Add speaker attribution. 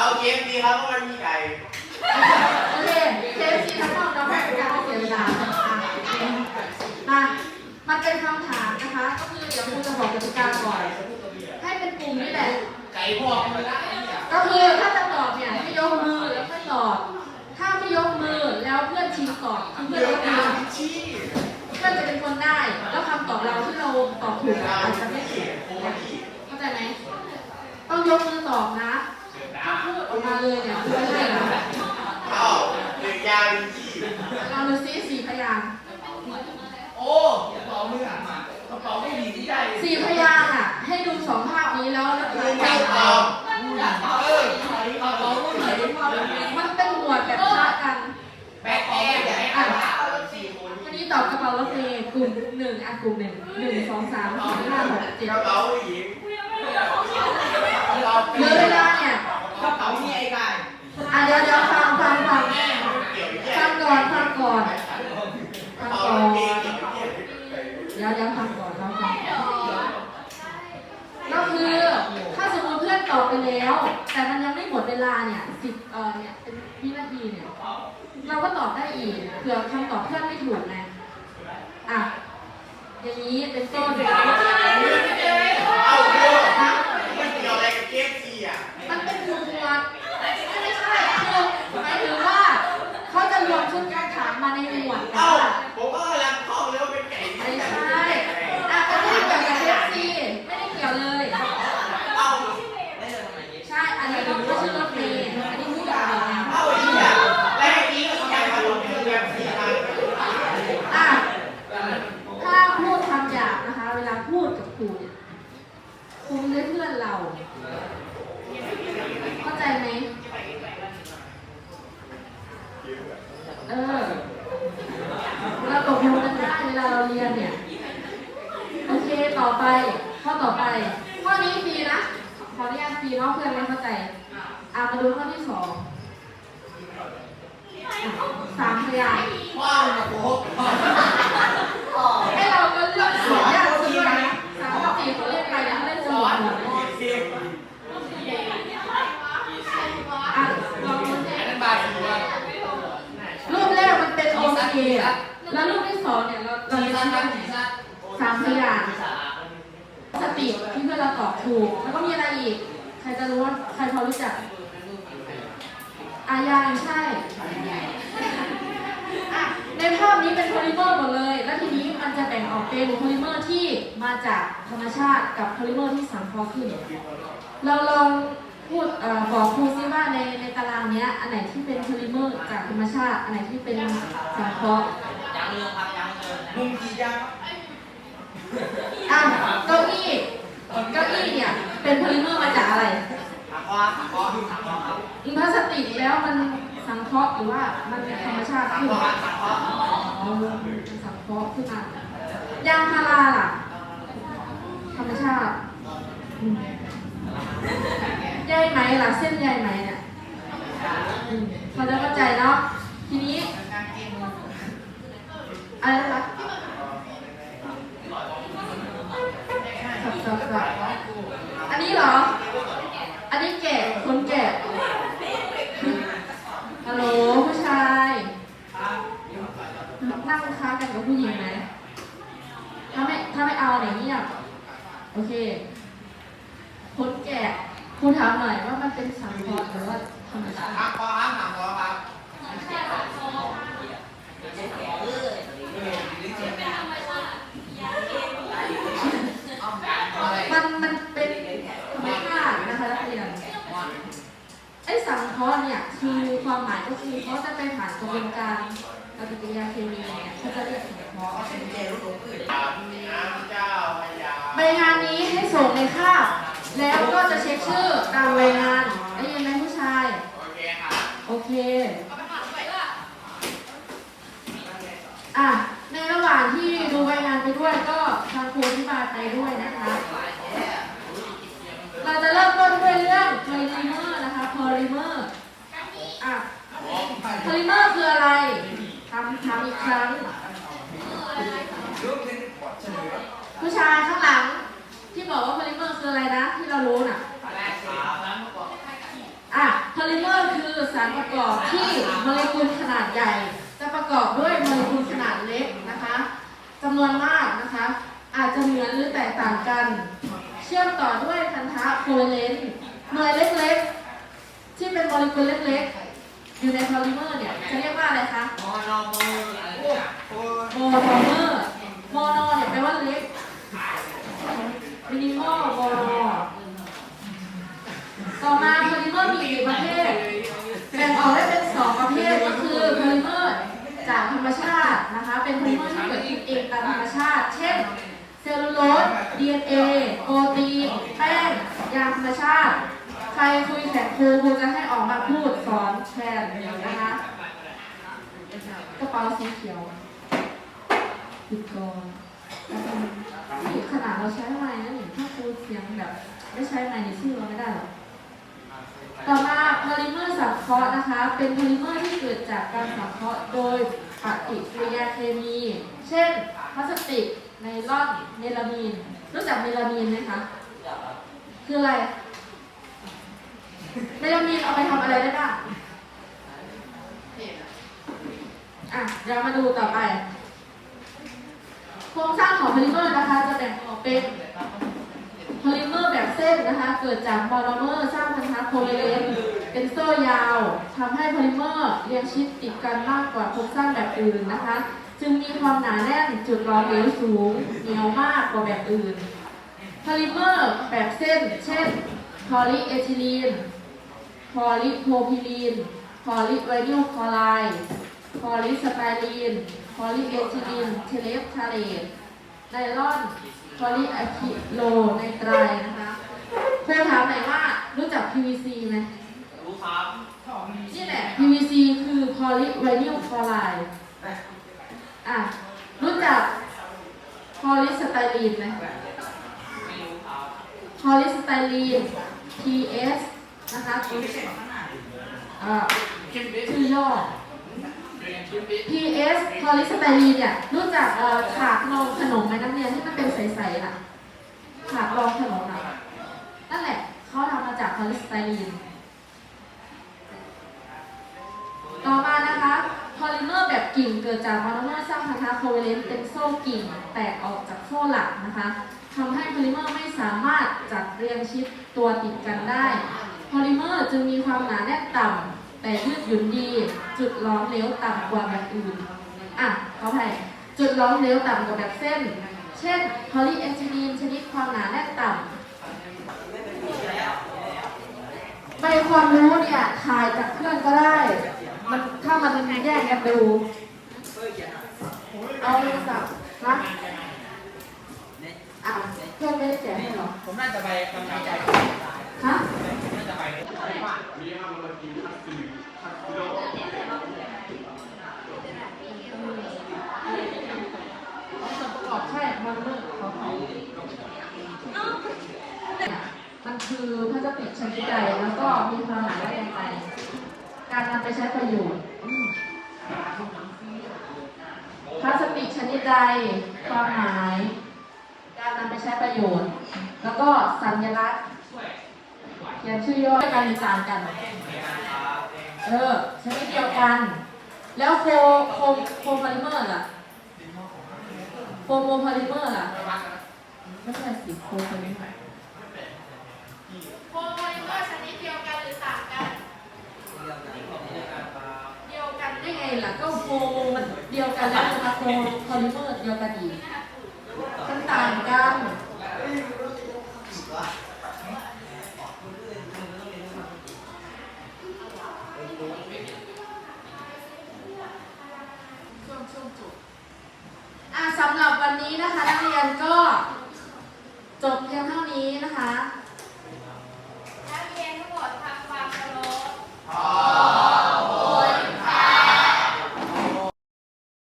Speaker 1: เอาเกมดีครับเพราะมันมีไก่
Speaker 2: โอเคเคฟซีทั้งหมดเราไม่เป็นการเสียเวลานะคะมามันเป็นคำถามนะคะ ก็คือเดี๋ยวครูจะบอกกติกาก่อน ให้เป็นกลุ่มนี่แหละ
Speaker 1: ไก่พอกมันละ
Speaker 2: ก็คือถ้าจะตอบเนี่ยให้ยกมือแล้วค่อยตอบ ถ้าไม่ยกมือแล้วเพื่อนชี้ตอบคือเพื่อน
Speaker 1: เดี๋ยว
Speaker 2: ก็
Speaker 1: ตา
Speaker 2: ตาม
Speaker 1: มชี้
Speaker 2: เพื่อนจะเป็นคนได้ แล้วคำตอบเราที่เราตอบถูกอาจจะไม่ถูก
Speaker 1: โอ้ย
Speaker 2: เข้าใจไหมต้องยกมือตอบนะ ถ้าพูดออกมาเลยเนี่ยคือไม่ได้นะ
Speaker 1: เอาหนึ่งยาหนึ่งขี้
Speaker 2: เราดูซิสี่พยางค์
Speaker 1: โอ้กระเป๋ามืออะกระเป๋าไม่ดีที่ได้
Speaker 2: สี่พยางค์อะ ให้ดูสองภาพนี้แล้วแล้ว
Speaker 1: เอ
Speaker 2: ทา
Speaker 1: อยไม่
Speaker 2: ใจ
Speaker 1: ตอบเออกระเป๋าไม่ดี
Speaker 2: มันเป็นหมวดแบบคละกัน
Speaker 1: แบกแอร์อะสี่คน
Speaker 2: ทีนี้ตอบกระเป๋ารถเมย์กลุ่มหนึ่งอะกลุ่มหนึ่งหนึ่งสองสามสี่ห้าหกเจ็ด
Speaker 1: กระเป๋าผู้หญิงเป๋า
Speaker 2: เหลือเวลาเนี่ย
Speaker 1: กระเป๋ามีไอ้ไก่
Speaker 2: อะเดี๋ยวเดี๋ยวฟังฟังฟัง
Speaker 1: แม่เกี่ยวแย
Speaker 2: ฟังก่อนฟังก่อน
Speaker 1: กระ
Speaker 2: ฟัง
Speaker 1: เป๋า
Speaker 2: ก่อน
Speaker 1: เก่งเกี่ยวแย
Speaker 2: เดี๋ยวเดี๋ยวฟังก่อนเราฟังก่อนก็คือถ้าสมมติเพื่อนตอบไปแล้ว แต่มันยังไม่หมดเวลาเนี่ยสิบเออเนี่ยเป็นวินาทีเนี่ย เราก็ตอบได้อีกเผื่อคำตอบเพื่อนไม่ถูกไงอะอย่างนี้เป็นต้น
Speaker 1: เอาเถอะมันเกี่ยวอะไรกับเกมซีอะ
Speaker 2: มันเป็นหมวดไม่ใช่คือหมายถึงว่าเขาจะรวมชุดคำถามมาในหมวดแต่
Speaker 1: เอ้า
Speaker 2: ว่า
Speaker 1: ผมก็กำลังท่องเลยว่าเป็นไก่
Speaker 2: ไม่ใช่อะก็ไม่ได้เกี่ยวกับเอฟซีไม่ได้เกี่ยวเลย
Speaker 1: เอ้า
Speaker 2: ใช่ อันนี้ก็ไม่ใช่รถเมล์อันนี้ผู้ใหญ่ไง
Speaker 1: เอ้าไอ้เหี้ยแล้วไอ้นี้ก็ใหญ่มาลงเครื่องแบบสี่พัน
Speaker 2: อะถ้าพูดคำหยาบนะคะ เวลาพูด กับครูเนี่ยครูไม่ใช่เพื่อนเรา เข้าใจไหมเออเราตกลงกันได้เวลาเราเรียนเนี่ย โอเคต่อไป ข้อต่อไป ข้อนี้ฟรีนะ ขออนุญาตฟรีเนาะเพื่อนไม่เข้าใจอะมาดูข้อที่สองสามพยางค์
Speaker 1: ว้าวนะโป๊ะ
Speaker 2: ให้เราก็เลือกเสียยากซะด้วยนะสามกับสี่เขาเรียกอะไรนะเขาเรียกสมุดหมดอะลองดูสิ
Speaker 1: นั่นบาทอยู่ว่า
Speaker 2: รูปแรกมันเป็นโอเค แล้วรูปที่สองเนี่ยเราเราจะทำไหนสามพยางค์สติที่เพื่อนเราตอบถูก แล้วก็มีอะไรอีก ใครจะรู้ว่าใครพอรู้จักอายางใช่อะในภาพนี้เป็นโพลิเมอร์หมดเลย แล้วทีนี้มันจะแบ่งออกเป็นโพลิเมอร์ที่มาจากธรรมชาติกับโพลิเมอร์ที่สังเคราะห์ขึ้น เราลอง พูดเอ่อบอกครูซิว่าในในตารางเนี้ยอันไหนที่เป็นโพลิเมอร์จากธรรมชาติ อันไหนที่เป็นสังเคราะห์
Speaker 1: ยังเรื่องครับยังเรื่องมุมกี่ยัง
Speaker 2: อะเก้าอี้เก้าอี้เนี่ยเป็นโพลิเมอร์มาจากอะไร
Speaker 1: ถามว่าถามว่าถามว่าครับ
Speaker 2: พลาสติกแล้วมันสังเคราะห์หรือว่ามันเป็นธรรมชาติ
Speaker 1: ถาม
Speaker 2: ขึ้น
Speaker 1: ว่าถามว่า
Speaker 2: อ๋อมันสังเคราะห์ขึ้นมายางพาราล่ะธรรมชาติอืมใย ไหมล่ะเส้นใยไหมเนี่ยพอจะเข้าใจเนาะทีนี้อะไรนะคะสับสับสับอันนี้เหรอ อันนี้แกะคนแกะฮัลโหลผู้ชายนั่งค้ากันกับผู้หญิงไหมถ้าไม่ถ้าไม่เอาไหนเงียบโอเค ถามหน่อยว่ามันเป็นสังเคราะห์หรือว่าธรรมชาติ
Speaker 1: ถามว่าถามว่าครับ
Speaker 2: มันมันเป็นธรรมชาตินะคะนักเรียนไอ้สังเคราะห์เนี่ยคือความหมายก็คือเขาจะไปผ่านกระบวนการปฏิกิริยาเคมีเนี่ยเขาจะเรียกสังเคราะห์
Speaker 1: ถามน้ำเจ้าพา
Speaker 2: ใบงานนี้ให้ส่งในคาบ แล้วก็จะเช็คชื่อตามใบงานได้ยินไหมผู้ชาย
Speaker 1: โอเคครับ
Speaker 2: โอเค อะ ในระหว่างที่ดูใบงานไปด้วยก็ทางครูอธิบายไปด้วยนะคะ เราจะเริ่มต้นด้วยเรื่องโพลิเมอร์นะคะโพลิเมอร์อะโพลิเมอร์คืออะไรทำทำอีกครั้ง ผู้ชายข้างหลังที่บอกว่าโพลิเมอร์ คืออะไรนะที่เรารู้น่ะอะโพสารประกอบที่โมเลกุลขนาดใหญ่ จะประกอบด้วยโมเลกุลขนาดเล็กนะคะจำนวนมากนะคะ อาจจะเหมือนหรือแตกต่างกัน เชื่อมต่อด้วยพันธะโคเวเลนต์หน่วยเล็กๆ ที่เป็นโมเลกุลเล็กๆ อยู่ในโพลิเมอร์เนี่ยจะเรียกว่าอะไรคะ
Speaker 1: มอนอมืออะไรเนี่ยโอ้ย
Speaker 2: โมโนเมอร์โมโนเนี่ยแปลว่าเล็ก มินิมอลโมโนต่อมาโพลิเมอร์มีกี่ประเภทแบ่งออกได้เป็นสองประเภทก็คือโพลิเมอร์จากธรรมชาตินะคะ เป็นโพลิเมอร์ที่เกิดขึ้นเองตามธรรมชาติ เช่น เซลลูโลส DNA โปรตีนแป้งยางธรรมชาติ ใครคุยแข่งครูครูจะให้ออกมาพูดสอนแทนนะคะกระเป๋าสีเขียวปิดกอนแล้วก็นี่ขนาดเราใช้ ยงแบบไม่ใช้ไม้ในชื่อเราไม่ได้หรอกต่อมาโพลิเมอร์สังเคราะห์นะคะ เป็นโพลิเมอร์ที่เกิดจากการสังเคราะห์โดยปฏิกิริยาเคมี เช่นพลาสติกไนลอนเมลามีน รู้จักเมลามีนไหมคะคืออะไรเมลามีนเอาไปทำอะไรได้บ้างอะเดี๋ยวมาดูต่อไป โครงสร้างของโพลิเมอร์นะคะจะแบ่งออกเป็น โพลิเมอร์แบบเส้นนะคะ เกิดจากโมโนเมอร์สร้างพันธะโคเวเลนต์เป็นโซ่ยาวทำให้โพลิเมอร์เรียงชิดติดกันมากกว่าโครงสร้างแบบอื่นนะคะ จึงมีความหนาแน่นจุดหล่อเหลวสูงเหนียวมากกว่าแบบอื่นโพลิเมอร์แบบเส้น เช่นพอลีเอทิลีนพอลิโพพิลีนพอลิไวนิลคลอไรด์พอลิสไตรีนพอลิเอทิลีนเทเลฟทาเลตไนลอน พอลิอะคริโลไนไตรนะคะเคยถามหน่อยว่ารู้จัก PVC ไหม
Speaker 1: รู้ครับ
Speaker 2: นี่แหละ PVC คือพอลิไวนิลคลอไรด์อะรู้จักพอลิสไตรีนไหม
Speaker 1: ไม่รู้ครับ
Speaker 2: พอลิสไตรีน PS นะคะ
Speaker 1: คุณเช็คขนาด
Speaker 2: เอ่อ
Speaker 1: คิมบิ๊ก
Speaker 2: ชื่อย่อ
Speaker 1: เรียนคิมบิ๊ก
Speaker 2: PS พอลิสไตรีนเนี่ยรู้จักเอ่อถาดรองขนมไหมนักเรียนที่มันเป็นใสๆน่ะถาดรองขนมน่ะนั่นแหละเขาทำมาจากพอลิสไตรีน ต่อมานะคะพอลิเมอร์แบบกิ่งเกิดจากโมโนเมอร์สร้างพันธะโคเวเลนต์เป็นโซ่กิ่งแตกออกจากโซ่หลักนะคะทำให้พอลิเมอร์ไม่สามารถจัดเรียงชิดตัวติดกันได้ พอลิเมอร์จึงมีความหนาแน่นต่ำ แต่ยืดหยุ่นดีจุดล้อมเหลวต่ำกว่าแบบอื่นอะเขาให้จุดล้อมเหลวต่ำกว่าแบบเส้น เช่นพอลีเอทิลีนชนิดความหนาแน่นต่ำใบความรู้เนี่ยถ่ายจากเพื่อนก็ได้ มันถ้ามันแยกกันดูเอาโทรศัพท์นะอะเพื่อนไม่ได้แจกให้เหรอ
Speaker 1: ผมน่าจะไปกำงใจ
Speaker 2: ฮะ
Speaker 1: น่าจะไปว่า
Speaker 2: ส่วนประกอบใช่มันเลิกเขาเขามันคือพลาสติกชนิดใดแล้วก็มีความหมายว่าอย่างไรการนำไปใช้ประโยชน์พลาสติกชนิดใดความหมาย การนำไปใช้ประโยชน์ แล้วก็สัญลักษณ์ เขียนชื่อย่อการต่างกัน เออชนิดเดียวกัน แล้วโฟโฟโฟพอลิเมอร์ล่ะโฟโมพอลิเมอร์ล่ะไม่ใช่สิโฟพอลิเมอร์โฟโพลิเมอร์ชนิดเดียวกันหรือต่างกัน เดียวกันได้ไงล่ะก็โฟมันเดียวกันแล้วนะคะโฟพอลิเมอร์เดียวกันอีกมันต่างกัน ช่วงจบอะสำหรับวันนี้นะคะนักเรียนก็จบเพียงเท่านี้นะคะ